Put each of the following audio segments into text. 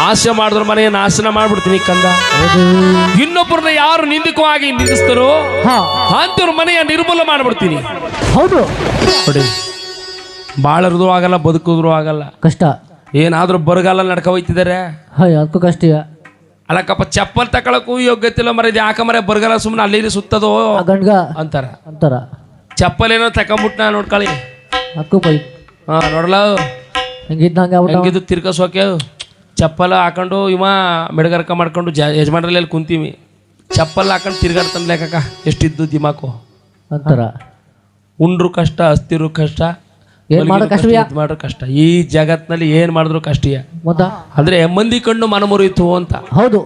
ಆಸೆ ಮಾಡಿದ್ರ ಮನೆ ನಾಶನ ಮಾಡ್ಬಿಡ್ತೀನಿ ಕಂದ. ಇನ್ನೊಬ್ಬರನ್ನ ಯಾರು ನಿಂದಕವಾಗಿ ನಿಂದಿಸ್ತಾರೋ ಹಾ. ಅಂತವ್ರ ಮನೆಯ ನಿರ್ಮೂಲ ಮಾಡ್ಬಿಡ್ತೀನಿ. ಹೌದು. ನೋಡಿ ಬಾಳರದು ಆಗಲ್ಲ ಬದುಕಿದ್ರು ಆಗಲ್ಲ ಕಷ್ಟ. ಏನಾದ್ರೂ ಬರಗಾಲ ನಡ್ಕ ಹೋಯ್ತಿದ್ದಾರೆ ಹಾಯ್ ಅದಕ್ಕೂ ಕಷ್ಟ ಈಗ ಅಲ್ಲಕ್ಕಪ್ಪ ಚಪ್ಪಲ್ ತಕೊಳಕ್ಕೂ ಯೋಗ್ಯತೆ ಇಲ್ಲ ಮರ ಇದು ಯಾಕ ಮರ ಬರಗಾಲ ಸುಮ್ಮನೆ ಅಲ್ಲಿ ಸುತ್ತದೋ? ಗಂಡ್ಗ ಅಂತಾರ. ಅಂತಾರ. ಚಪ್ಪಲ್ ಏನೋ ತಕೊಂಬಿಟ್ನ ನೋಡ್ಕೊಳ್ಳಿ ಅಕ್ಕು ಪೈ ಹಾ ನೋಡಲ್ಲ ಹಂಗಿದ್ದು ಹಂಗೆ ಆಗ್ಬಿಟ್ಟ ಹೆಂಗಿದು ತಿರ್ಕಸೋಕೆ ಚಪ್ಪಲ್ ಹಾಕೊಂಡು ಇವ ಮೆಡಗರ್ಕ ಮಾಡ್ಕೊಂಡು ಜ ಯಜಮಾನ್ರಲ್ಲಿ ಅಲ್ಲಿ ಕುಂತೀವಿ. ಚಪ್ಪಲ್ ಹಾಕೊಂಡು ತಿರ್ಗಾಡ್ತಾನೆ ಲೆಕ್ಕಕ್ಕ ಎಷ್ಟಿದ್ದು ದಿಮಾಕು? ಅಂತಾರ ಉಂಡ್ರು ಕಷ್ಟ ಅಸ್ತಿರು ಕಷ್ಟ ಏನ್ ಮಾಡೋ ಕಷ್ಟ ಇದ್ ಕಷ್ಟ. ಈ ಜಗತ್ನಲ್ಲಿ ಏನ್ ಮಾಡಿದ್ರು ಕಷ್ಟೀಯ. ಅಂದ್ರೆ ಮಂದಿ ಕಣ್ಣು ಮನ ಮುರಿಯಿತು ಅಂತ. ಹೌದು.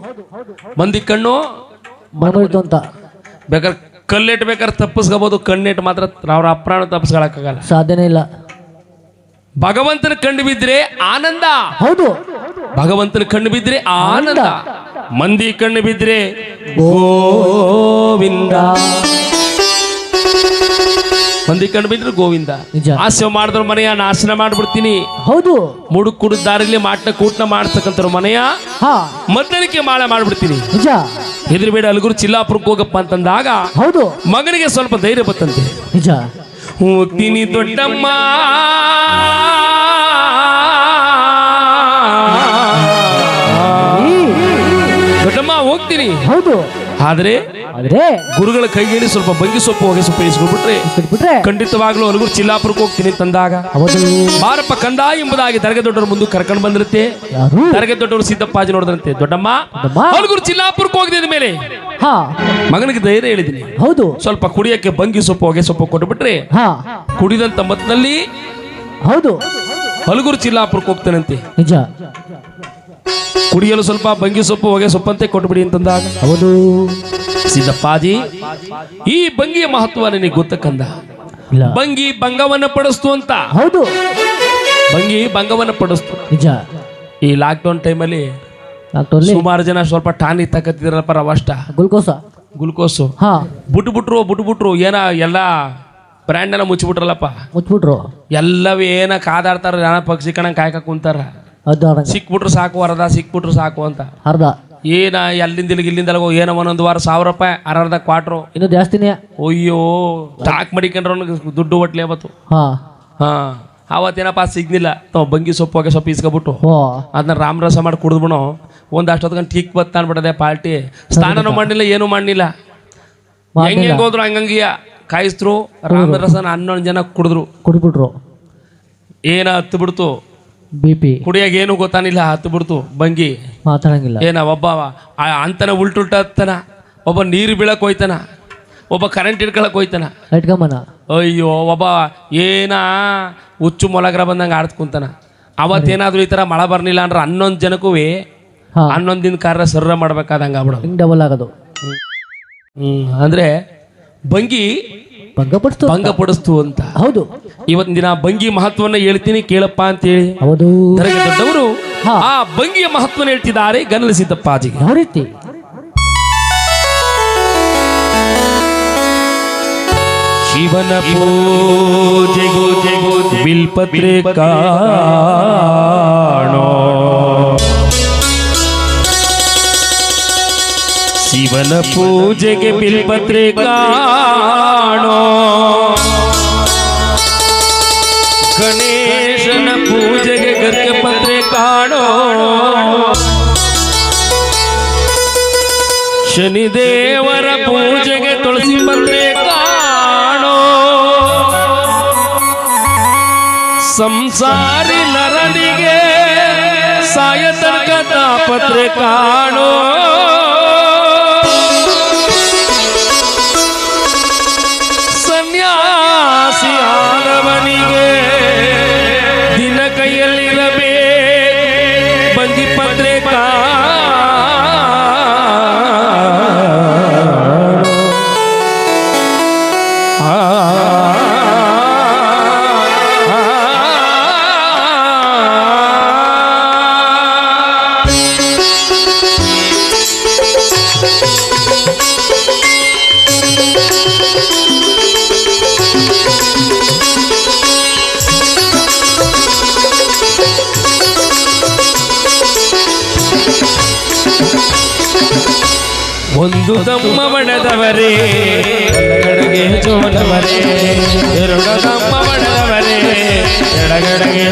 ಮಂದಿ ಕಣ್ಣು ಮನಮುರಿತು ಅಂತ. ಬೇಕಾದ್ರೆ ಕಲ್ಲಿಟ್ಟು ಬೇಕಾದ್ರೆ ತಪ್ಪಿಸ್ಕೋಬಹುದು ಕಣ್ಣಿಟ್ಟು ಮಾತ್ರ ಅವ್ರ ಅಪ್ರಾಣ ತಪ್ಪಿಸ್ಕೊಳಕ್ಕಾಗಲ್ಲ. ಸಾಧ್ಯನೇ ಇಲ್ಲ. ಭಗವಂತನ ಕಂಡು ಬಿದ್ರೆ ಆನಂದ. ಹೌದು. ಭಗವಂತನ ಕಣ್ಣು ಬಿದ್ರೆ ಆನಂದ. ಮಂದಿ ಕಣ್ಣು ಬಿದ್ರೆ ಗೋವಿಂದ. ಮಂದಿ ಕಣ್ಣು ಬಿದ್ರೆ ಗೋವಿಂದ. ಹಾಸ್ಯ ಆಸೆ ಮಾಡಿದ್ರ ಮನೆಯ ನಾಶನ ಮಾಡ್ಬಿಡ್ತೀನಿ. ಹೌದು. ಮುಡುಕ್ ಕುಡಿದ ದಾರಿಲಿ ಮಾಟ್ನ ಕೂಟ್ನ ಮಾಡ್ತಕ್ಕಂಥ ಮನೆಯ. ಮದ್ದನಿಕೆ ಮಾಳೆ ಮಾಡ್ಬಿಡ್ತೀನಿ. ಹೆದರ್ಬೇಡ ಅಲ್ಗುರು ಚಿಲ್ಲಾಪುರಕ್ಕೆ ಹೋಗಪ್ಪ ಅಂತಂದಾಗ ಹೌದು. ಮಗನಿಗೆ ಸ್ವಲ್ಪ ಧೈರ್ಯ ಬತ್ತಂತೆ. ನಿಜ. ಹೋಗ್ತೀನಿ ದೊಡ್ಡಮ್ಮ. ದೊಡ್ಡಮ್ಮ ಹೋಗ್ತೀನಿ. ಹೌದು. ಆದ್ರೆ ಗುರುಗಳ ಕೈಯಲ್ಲಿ ಸ್ವಲ್ಪ ಬಂಗಿ ಸೊಪ್ಪು ಹೋಗಿ ಸೊಪ್ಪು ಇಸ್ಕೊಂಡ್ಬಿಟ್ರೆ ಖಂಡಿತವಾಗ್ಲೂ ಅಲ್ಗುರು ಚಿಲ್ಲಾಪುರಕ್ಕೆ ಹೋಗ್ತೀನಿ ತಂದಾಗ. ಬಾರಪ್ಪ ಕಂದ ಎಂಬುದಾಗಿ ದರ್ಗೆ ದೊಡ್ಡವ್ರ ಮುಂದೆ ಕರ್ಕೊಂಡು ಬಂದಿರುತ್ತೆ ತರಗೆ ದರ್ಗೆ ದೊಡ್ಡವರು ಸಿದ್ದಪ್ಪಾಜಿ ನೋಡಿದ್ರಂತೆ. ದೊಡ್ಡಮ್ಮ? ಅಲ್ಗುರು ಚಿಲ್ಲಾಪುರಕ್ಕೆ ಹೋಗಿದ್ದ ಮೇಲೆ. ಹಾ. ಮಗನಿಗೆ ಧೈರ್ಯ ಹೇಳಿದೀನಿ. ಹೌದು. ಸ್ವಲ್ಪ ಕುಡಿಯಕ್ಕೆ ಬಂಗಿ ಸೊಪ್ಪು ಹೋಗಿ ಸೊಪ್ಪು ಕೊಟ್ಬಿಟ್ರೆ ಹಾ. ಕುಡಿದಂತ ಮತ್ತಿನಲ್ಲಿ ಹೌದು. ಹಲಗೂರು ಚಿಲ್ಲಾಪುರಕ್ಕೆ ಹೋಗ್ತಾನಂತೆ. ನಿಜ. ಕುಡಿಯಲು ಸ್ವಲ್ಪ ಬಂಗಿ ಸೊಪ್ಪು ಹೊಗೆ ಸೊಪ್ಪಂತೆ ಕೊಟ್ಬಿಡಿ ಅಂತಂದಾಗ ಹೌದು ಸಿದ್ದಪ್ಪಾಜಿ ಈ ಬಂಗಿಯ ಮಹತ್ವ ನಿನಗೆ ಗೊತ್ತಕ್ಕಂದ? ಇಲ್ಲ. ಬಂಗಿ ಭಂಗವನ್ನ ಪಡಿಸ್ತು ಅಂತ. ಹೌದು. ಬಂಗಿ ಭಂಗವನ್ನ ಪಡಿಸ್ತು. ನಿಜ. ಈ ಲಾಕ್ಡೌನ್ ಟೈಮಲ್ಲಿ ಅಲ್ಲಿ ಸುಮಾರು ಜನ ಸ್ವಲ್ಪ ಟಾನಿ ತಕತ್ತಿದ್ರಪ್ಪ ರವಷ್ಟ. ಗುಲ್ಕೋಸ? ಗ್ಲುಕೋಸು. ಹಾ. ಬಿಟ್ಟು ಬಿಟ್ರು ಬುಟ್ಟು ಬಿಟ್ರು ಏನ ಎಲ್ಲ ಬ್ರ್ಯಾಂಡ್ ಎಲ್ಲ ಮುಚ್ಚಿಬಿಟ್ರಲ್ಲಪ್ಪ. ಮುಚ್ಚಿಬಿಟ್ರು. ಎಲ್ಲವೂ ಏನ ಕಾದಾಡ್ತಾರ ಜನ ಪಕ್ಷಿ ಕಣಂಗ್ ಕಾಯ್ಕ ಕುಂತಾರ. ಸಿಕ್ಬಿಟ್ರು ಸಾಕು ಅರ್ಧ ಸಿಕ್ಬಿಟ್ರು ಸಾಕು ಅಂತ. ಅರ್ಧ. ಏನ ಎಲ್ಲಿಂದ ಇಲ್ಲಿಂದ ಏನೋ ಒಂದೊಂದು ವಾರ ಸಾವಿರ ರೂಪಾಯಿ ಅರ್ಧ ಕ್ವಾಟ್ರು. ಇನ್ನು ಜಾಸ್ತಿನೇ ಅಯ್ಯೋ ಸ್ಟಾಕ್ ಮಡಿಕೊಂಡ್ರ ದುಡ್ಡು ಒಟ್ಲೆ ಅವತ್ತು ಹಾ. ಹಾ. ಅವತ್ತೇನಪ್ಪ ಸಿಗ್ನಿಲ್ಲ ತಾವ್ ಬಂಗಿ ಸೊಪ್ಪು ಹೋಗಿ ಸೊಪ್ಪು ಇಸ್ಕೊಬಿಟ್ಟು. ಅದನ್ನ ರಾಮರಸ ಮಾಡಿ ಕುಡಿದ್ಬಿಡು. ಒಂದು ಅಷ್ಟೊತ್ತು ಟೀಕ್ ಬತ್ತ ಅನ್ಬಿಡದೆ ಪಾರ್ಟಿ ಸ್ನಾನನೂ ಮಾಡಿಲ್ಲ ಏನೂ ಮಾಡಲಿಲ್ಲ. ಹೆಂಗೆ ಹೋದ್ರು ಹಂಗಂಗಿಯ. ಕಾಯಿಸ್ತ್ರು ರಾಮರಸನ ಹನ್ನೊಂದು ಜನ ಕುಡಿದ್ರು. ಕುಡ್ಬಿಟ್ರು. ಏನ ಹತ್ತು ಬಿಡ್ತು ಬಿ ಪಿ ಕುಡಿಯಾಗ ಏನು ಗೊತ್ತಾನಿಲ್ಲ ಹತ್ತು ಬಿಡ್ತು ಬಂಗಿ. ಮಾತಾಡಂಗಿಲ್ಲ. ಏನ ಒಬ್ಬ ಆ ಅಂತನ ಉಲ್ಟುಲ್ಟ ಹತ್ತನ ಒಬ್ಬ ನೀರು ಬೀಳಕ್ ಹೋಯ್ತಾನ ಒಬ್ಬ ಕರೆಂಟ್ ಹಿಡ್ಕೊಳಕ್ ಹೋಯ್ತಾನ. ಇಟ್ಕೊಂಬನ ಅಯ್ಯೋ ಒಬ್ಬ ಏನ ಹುಚ್ಚು ಮೊಲಗ್ರ ಬಂದಂಗೆ ಆಡ್ತ ಕುಂತಾನ. ಅವತ್ತೇನಾದ್ರೂ ಈ ಥರ ಮಳೆ ಬರ್ಲಿಲ್ಲ ಅಂದ್ರೆ ಹನ್ನೊಂದು ಜನಕ್ಕೂ ಹನ್ನೊಂದಿನ ಹನ್ನೊಂದು ದಿನ ಕಾರ್ಯ ಸರ್ರ ಮಾಡ್ಬೇಕಾದಂಗೆ ಆಗ್ಬಿಡೋದು. ಡಬಲ್ ಆಗೋದು. ಹ್ಮ್ ಅಂದ್ರೆ ಬಂಗಿ ಭಂಗಪಡಿಸ್ತು ಭಂಗಪಡಿಸ್ತು ಅಂತ. ಹೌದು. ಇವತ್ತಿನ ದಿನ ಬಂಗಿ ಮಹತ್ವವನ್ನ ಹೇಳ್ತೀನಿ ಕೇಳಪ್ಪ ಅಂತ ಹೇಳಿ ಹೌದು ದೊಡ್ಡವರು ಹಾ. ಆ ಭಂಗಿಯ ಮಹತ್ವನ ಹೇಳ್ತಿದ್ದಾರೆ ಗನಲಿಸಿದ್ದಪ್ಪ ಸಿದ್ದಪ್ಪಾಜಿಗೆ ಯಾವ ರೀತಿ? ಶಿವನ ಪೂಜೆಗೂ ಬಿಲ್ಪತ್ರೆ ಕಾಣೋ ಶಿವನ ಪೂಜೆಗೆ ಬಿಲ್ಪತ್ರೆ ಕಾಣೋ ಗಣೇಶನ ಪೂಜೆಗೆ ಗರ್ಗೆ ಪತ್ರೆ ಕಾಣೋ ಶನಿದೇವರ ಪೂಜೆಗೆ ತುಳಸಿ ಪತ್ರೆ ಕಾಣೋ ಸಂಸಾರಿ ನರನಿಗೆ ಸಾಯತನಕ ಪತ್ರೆ ಕಾಣೋ ಕೈಯಲ್ಲಿರಬೇಕು ಬಂಗಿ ಒಂದು ತಮ್ಮ ಬಡದವರೇ ಎಡಗಡೆಗೆ ಜೋಡವರೇ ಎರಡು ತಮ್ಮ ಬಡದವರೇ ಎಡಗಡೆಗೆ